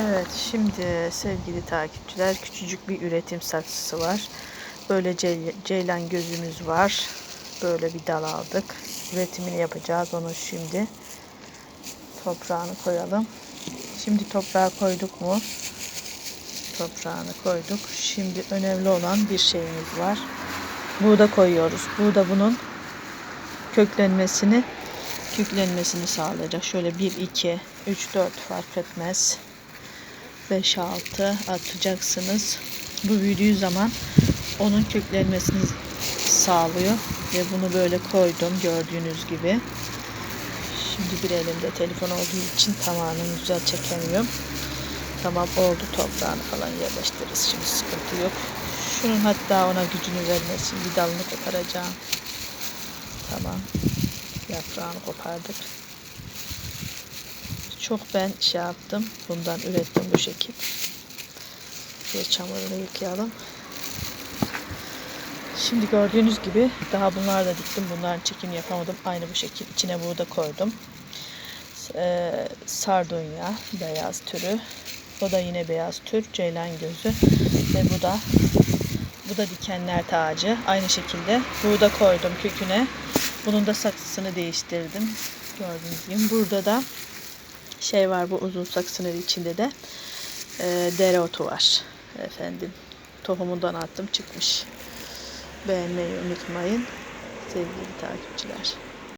Evet şimdi sevgili takipçiler küçücük bir üretim saksısı var. Böyle cey- ceylan gözümüz var. Böyle bir dal aldık. Üretimini yapacağız onu şimdi. Toprağını koyalım. Şimdi toprağa koyduk mu? Toprağını koyduk. Şimdi önemli olan bir şeyimiz var. Buğda koyuyoruz. Buğda bunun köklenmesini köklenmesini sağlayacak. Şöyle 1, 2, 3, 4 fark etmez. 5, 6 atacaksınız. Bu büyüdüğü zaman onun köklenmesini sağlıyor. Ve bunu böyle koydum gördüğünüz gibi. Şimdi bir elimde telefon olduğu için tamamını güzel çekemiyorum. Tamam oldu toprağını falan yerleştiririz. Şimdi sıkıntı yok. Şunun hatta ona gücünü vermesin. Bir dalını koparacağım. Tamam. Yaprağını kopardık. Çok ben şey yaptım. Bundan ürettim bu şekil. Bir çamurunu yıkayalım. Şimdi gördüğünüz gibi daha bunlar da diktim. Bunların çekim yapamadım. Aynı bu şekil içine buğda koydum. Ee, sardunya beyaz türü. O da yine beyaz tür. Ceylan gözü. Ve bu da bu da dikenler tacı. Aynı şekilde buğda koydum köküne. Bunun da saksısını değiştirdim. Gördüğünüz gibi. Burada da şey var bu uzun saksının içinde de e, dereotu var. Efendim tohumundan attım çıkmış. Beğenmeyi unutmayın sevgili takipçiler.